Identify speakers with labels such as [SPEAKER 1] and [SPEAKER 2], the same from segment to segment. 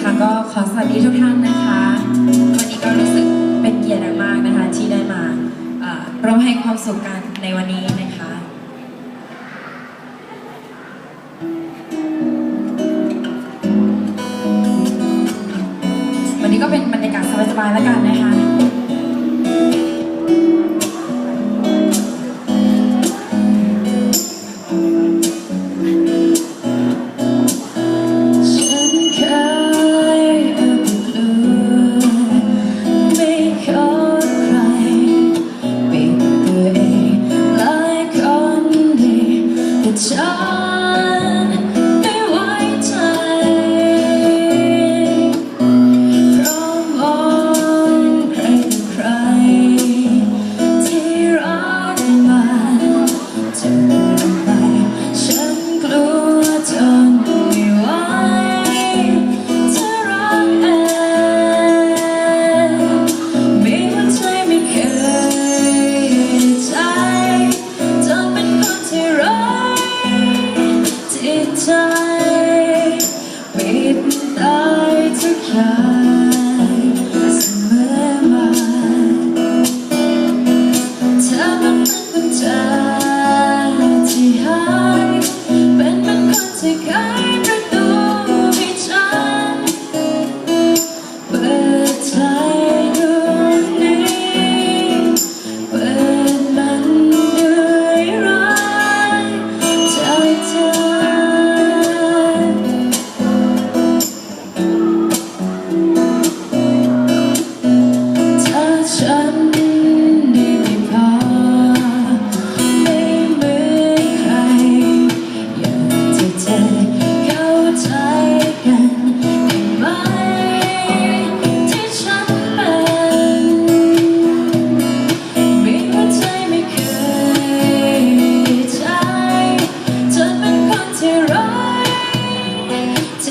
[SPEAKER 1] ค่ะก็ขอสวัสดีทุกท่านนะคะ วันนี้ก็รู้สึกเป็นเกียรติมากนะคะ ที่ได้มาร่วมให้ความสุขกันในวันนี้นะคะวันนี้ก็เป็นบรรยากาศสบายๆแล้วกันนะคะ soon.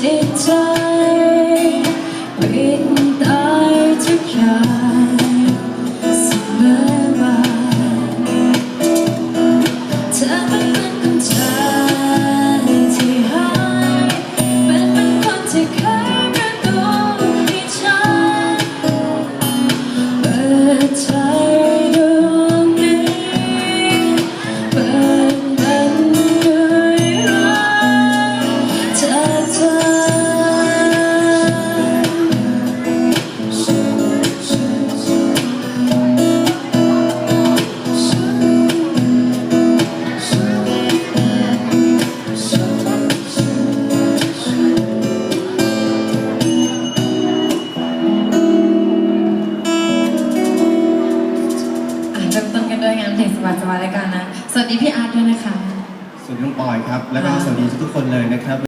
[SPEAKER 1] It's time. ด้วยงานเพลงสวัสดิ์สวัสดิ์รายการนะ สวัสดีพี่อาร์ตด้วยนะคะ
[SPEAKER 2] สวัสดีน้องปอยครับ และก็สวัสดีทุกๆคนเลยนะครับ